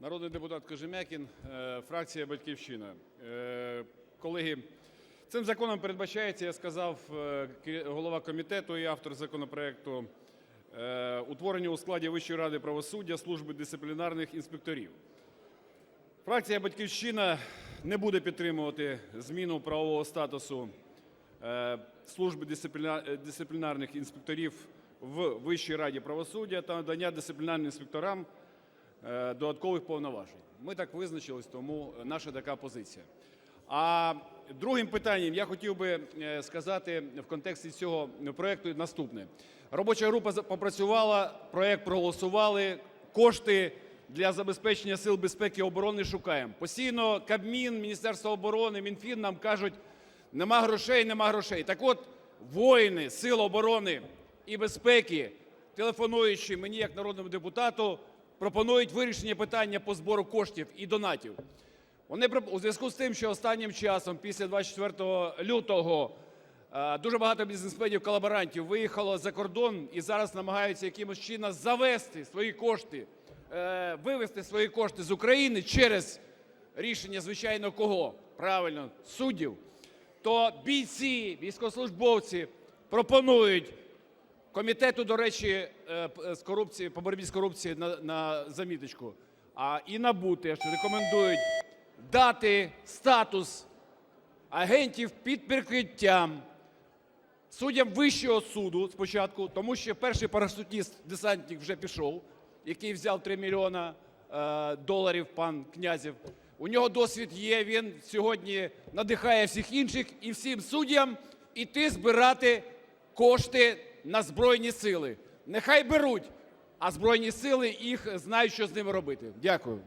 Народний депутат Кожем'якін, е, фракція "Батьківщина". Е, Колеги, цим законом передбачається, я сказав, е, голова комітету і автор законопроекту, утворення у складі Вищої ради правосуддя служби дисциплінарних інспекторів. Фракція "Батьківщина" не буде підтримувати зміну правового статусу служби дисциплінарних інспекторів в Вищій раді правосуддя та надання дисциплінарним інспекторам додаткових повноважень. Ми так визначились, тому наша така позиція. А другим питанням я хотів би е, сказати в контексті цього проекту наступне. Робоча група попрацювала, проект проголосували, кошти для забезпечення сил безпеки і оборони шукаємо. Постійно Кабмін, Міністерство оборони, Мінфін нам кажуть, нема грошей, нема грошей. Так от, воїни Сил оборони і безпеки, телефонуючи мені як народному депутату, пропонують вирішення питання по збору коштів і донатів. Вони у зв'язку з тим, що останнім часом, після 24 лютого, е, дуже багато бізнесменів-колаборантів виїхало за кордон і зараз намагаються якимось чином завести свої кошти, е, вивести свої кошти з України через рішення, звичайно, кого? Правильно, суддів. То бійці, військовослужбовці пропонують комітету, до речі, е, з корупції, по боротьбі з корупцією на, на заміточку, а і НАБУ теж рекомендують дати статус агентів під прикриттям суддям Вищого суду спочатку, тому що перший парашутіст-десантник вже пішов, який взяв 3 мільйона е, доларів, пан Князєв. У нього досвід є, він сьогодні надихає всіх інших і всім суддям іти збирати кошти на Збройні сили. Нехай беруть, а Збройні сили їх знають, що з ними робити. Дякую.